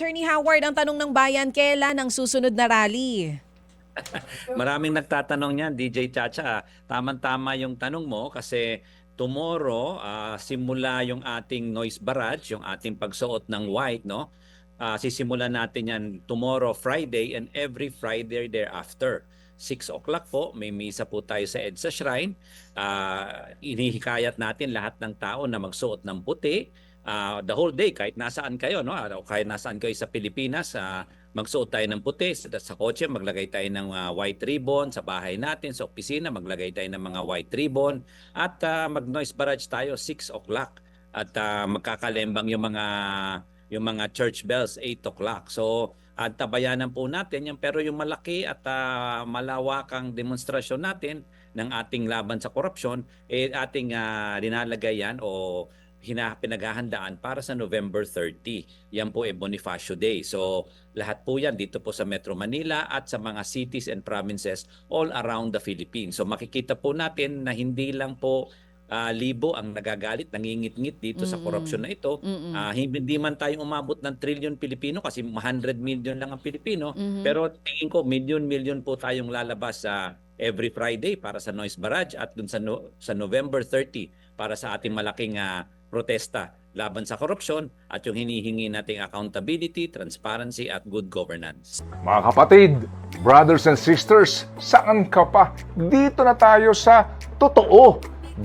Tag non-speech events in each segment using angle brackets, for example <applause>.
Attorney Howard, ang tanong ng bayan, kailan ang susunod na rally? <laughs> Maraming nagtatanong niyan, DJ Chacha. Tama-tama yung tanong mo kasi tomorrow ah, simula yung ating noise barrage, yung ating pagsuot ng white, no? Ah, sisimulan natin yan tomorrow, Friday, and every Friday thereafter. 6 o'clock po, may misa po tayo sa EDSA Shrine. Ah, inihikayat natin lahat ng tao na magsuot ng puti. Ah, the whole day, kahit nasaan kayo, no? Ah, kahit nasaan kayo sa Pilipinas, ah, magsuot tayo ng puti. Sa, sa kotse, maglagay tayo ng ah, white ribbon. Sa bahay natin, sa opisina, maglagay tayo ng mga white ribbon. At ah, mag-noise barrage tayo 6 o'clock. At ah, magkakalembang yung mga yung mga church bells 8 o'clock. So, at tabayanan po natin yan. Pero yung malaki at ah, malawakang demonstrasyon natin ng ating laban sa korupsyon, eh, ating ah, linalagay yan o hina, pinaghahandaan para sa November 30. Yan po ay Bonifacio Day. So, lahat po yan dito po sa Metro Manila at sa mga cities and provinces all around the Philippines. So, makikita po natin na hindi lang po ah, libo ang nagagalit, nangingit-ngit dito sa Mm-mm. korupsyon na ito. Ah, hindi man tayo umabot ng trillion Pilipino kasi 100 million lang ang Pilipino. Mhm. Pero tingin ko million-million po tayong lalabas sa every Friday para sa noise barrage at dun sa no- sa November 30 para sa ating malaking ah, protesta laban sa korupsyon at yung hinihingi nating accountability, transparency at good governance. Mga kapatid, brothers and sisters, saan ka pa? Dito na tayo sa totoo.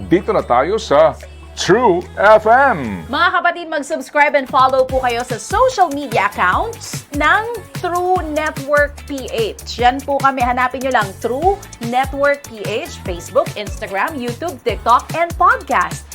Dito na tayo sa True FM. Mga kapatid, mag-subscribe and follow po kayo sa social media accounts ng True Network PH. Yan po kami. Hanapin nyo lang True Network PH, Facebook, Instagram, YouTube, TikTok, and podcast.